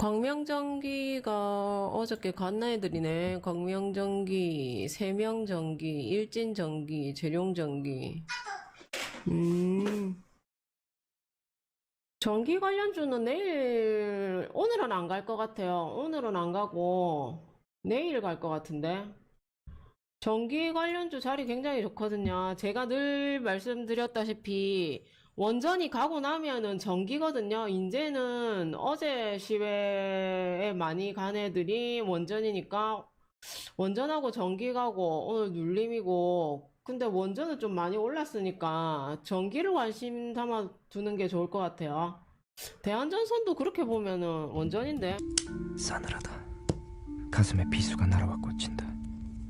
광명전기가 어저께 간 애들이네. 광명전기, 세명전기, 일진전기, 재룡전기. 음. 전기 관련주는 내일, 오늘은 안 갈 것 같아요. 오늘은 안 가고, 내일 갈 것 같은데. 전기 관련주 자리 굉장히 좋거든요. 제가 늘 말씀드렸다시피, 원전이 가고 나면은 전기거든요. 이제는 어제 시외에 많이 간 애들이 원전이니까 원전하고 전기 가고 오늘 눌림이고 근데 원전은 좀 많이 올랐으니까 전기를 관심 담아 두는 게 좋을 것 같아요. 대한전선도 그렇게 보면은 원전인데 싸늘하다. 가슴에 비수가 날아와 꽂힌다.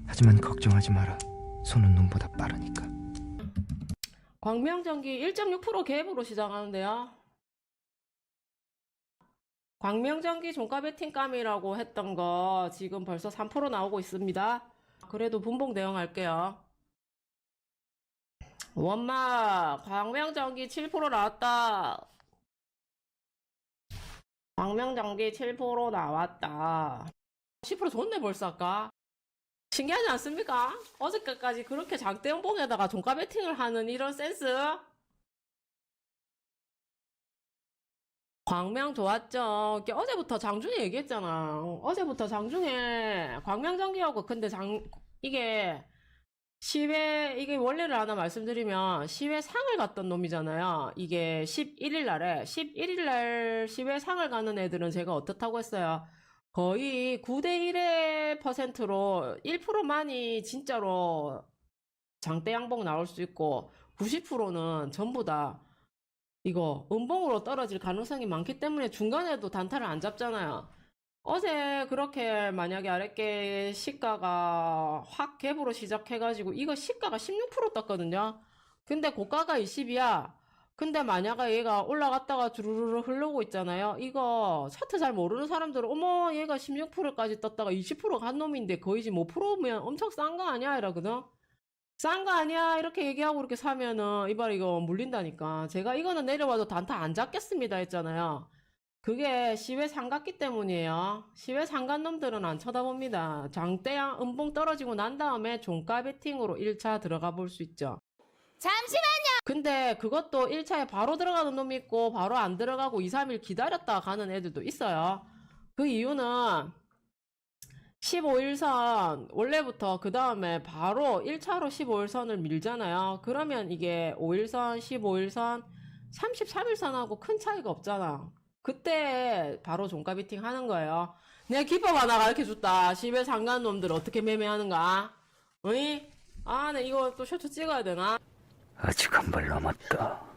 하지만 걱정하지 마라. 손은 눈보다 빠르니까. 광명전기 1.6% 갭으로 시작하는데요. 광명전기 종가 베팅감이라고 했던 거 지금 벌써 3% 나오고 있습니다. 그래도 분봉 대응할게요. 원마 광명전기 7% 나왔다. 광명전기 7% 나왔다. 10% 좋네 벌써 아까. 신기하지 않습니까? 어저께까지 그렇게 장대음봉에다가 종가 베팅을 하는 이런 센스? 광명 좋았죠. 어제부터 장중에 얘기했잖아. 어제부터 장중에 광명전기하고 근데 장 이게 시외 이게 원래를 하나 말씀드리면 시외 상을 갔던 놈이잖아요. 이게 11일 날에 11일 날 시외 상을 가는 애들은 제가 어떻다고 했어요. 거의 9대 1의 퍼센트로 1%만이 진짜로 장대 양봉 나올 수 있고 90%는 전부 다 이거 음봉으로 떨어질 가능성이 많기 때문에 중간에도 단타를 안 잡잖아요. 어제 그렇게 만약에 아랫게 시가가 확 갭으로 시작해가지고 이거 시가가 16% 떴거든요. 근데 고가가 20이야. 근데 만약에 얘가 올라갔다가 주르르 흐르고 있잖아요. 이거 차트 잘 모르는 사람들은 어머 얘가 16%까지 떴다가 20%간 놈인데 거의 지금 5%면 엄청 싼 거 아니야 이러거든. 싼 거 아니야 이렇게 얘기하고 이렇게 사면은 이발 이거 물린다니까. 제가 이거는 내려와도 단타 안 잡겠습니다 했잖아요. 그게 시외 상갔기 때문이에요. 시외 상간 놈들은 안 쳐다봅니다. 장대양 음봉 떨어지고 난 다음에 종가 베팅으로 1차 들어가 볼 수 있죠. 잠시만요. 근데 그것도 1차에 바로 들어가는 놈이 있고 바로 안 들어가고 2, 3일 기다렸다 가는 애들도 있어요. 그 이유는 15일선 원래부터 그 다음에 바로 1차로 15일선을 밀잖아요. 그러면 이게 5일선, 15일선, 33일선하고 큰 차이가 없잖아. 그때 바로 종가 비팅 하는 거예요. 내가 기법 하나 가르쳐 줬다. 10에 상간 놈들 어떻게 매매하는가? 어이? 아, 나 이거 또 쇼트 찍어야 되나? 아직 한 발 남았다.